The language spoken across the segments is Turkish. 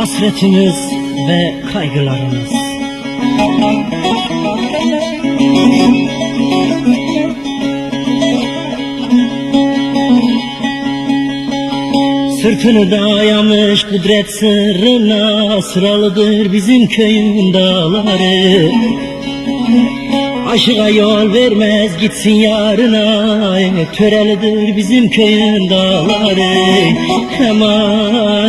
hasretiniz ve kaygılarınız. Sırtını dayamış kudret sırrına Sıralıdır bizim köyün dağları Aşığa yol vermez gitsin yarına Törelidir bizim köyün dağları Eman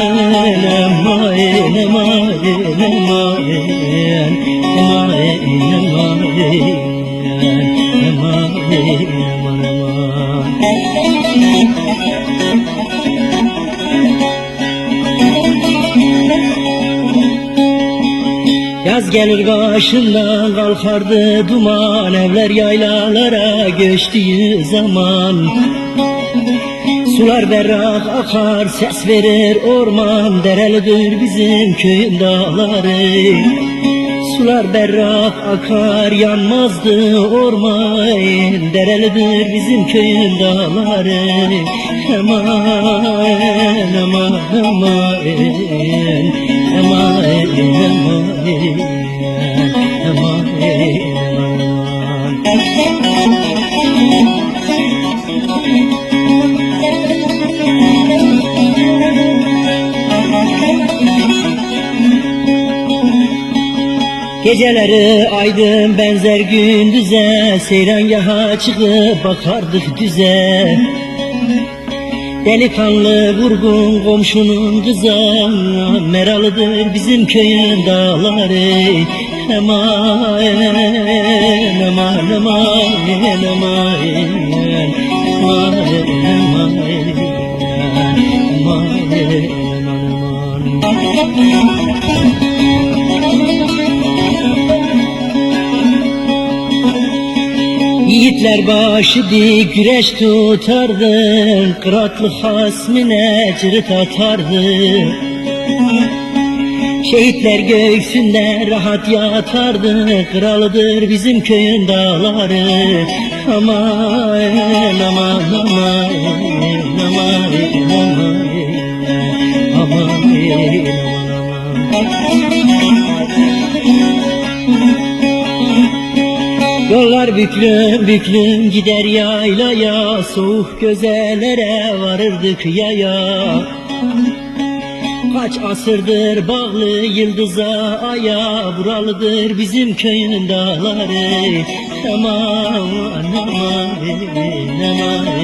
Yaz gelir başından kalkardı duman Evler yaylalara göçtüğü zaman. Sular berrak akar ses verir orman Derelidir bizim köyün dağları Sular berrak akar yanmazdı orman Derelidir bizim köyün dağları Aman aman aman Aman aman aman aman Geceleri aydın benzer gündüze Seyrangaha çıkıp bakardık düze. Delikanlı vurgun komşunun kıza Meralıdır bizim köyün dağları. Aman aman aman aman aman aman aman Yiğitler başı dik güreş tutardı. Kıratlı hasmine cırıt atardı. Şehitler göğsünde rahat yatardı. Kralıdır bizim köyün dağları. Aman aman aman aman aman aman Yollar büklüm büklüm gider yaylaya Soğuk gözelere varırdık yaya. Kaç asırdır bağlı yıldıza aya Buralıdır bizim köyün dağları. Aman aman aman aman